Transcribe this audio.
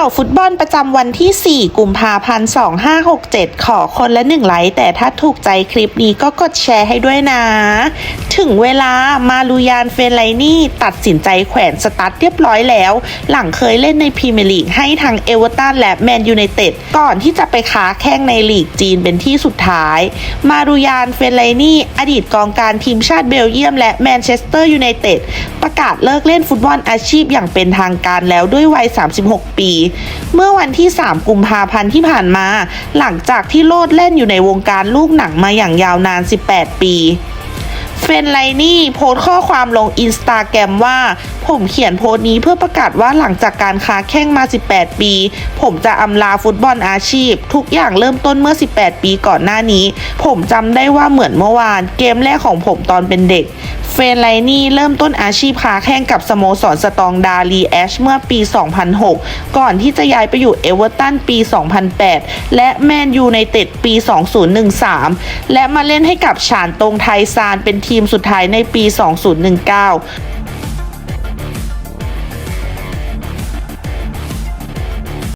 าวฟุตบอลประจำวันที่ 4 กุมภาพันธ์ 2567 ขอคนละหนึ่งไลค์ แต่ถ้าถูกใจคลิปนี้ก็กดแชร์ให้ด้วยนะ ถึงเวลามาลูยานเฟนไลนี่ตัดสินใจแขวนสตาร์ทเรียบร้อยแล้ว หลังเคยเล่นในพรีเมียร์ลีกให้ทางเอเวอร์ตันและแมนยูไนเต็ดก่อนที่จะไปค้าแข้งในลีกจีนเป็นที่สุดท้าย มารูยานเฟนไลนี่อดีตกองการทีมชาติเบลเยียม และแมนเชสเตอร์ยูไนเต็ดประกาศเลิกเล่นฟุตบอลอาชีพอย่างเป็นทางการแล้วด้วยวัย 36 ปีเมื่อวันที่ 3 กุมภาพันธ์ที่ผ่านมา หลังจากที่โลดเล่นอยู่ในวงการลูกหนังมาอย่างยาวนาน 18 ปีเฟนไลนี่โพสข้อความลงอินสตาแกรมว่า ผมเขียนโพสต์นี้เพื่อประกาศว่าหลังจากการค้าแข้งมา 18 ปี ผมจะอำลาฟุตบอลอาชีพ ทุกอย่างเริ่มต้นเมื่อ 18 ปีก่อนหน้านี้ ผมจำได้ว่าเหมือนเมื่อวาน เกมแรกของผมตอนเป็นเด็ก เฟนไลนี่เริ่มต้นอาชีพค้าแข่งกับสโมสรสตองดาลีแอชเมื่อปี 2006 ก่อนที่จะย้ายไปอยู่เอเวอร์ตันปี 2008 และแมนยูในเต็ดปี 2013 และมาเล่นให้กับฉานตงไทซานเป็นทีมสุดท้ายในปี 2019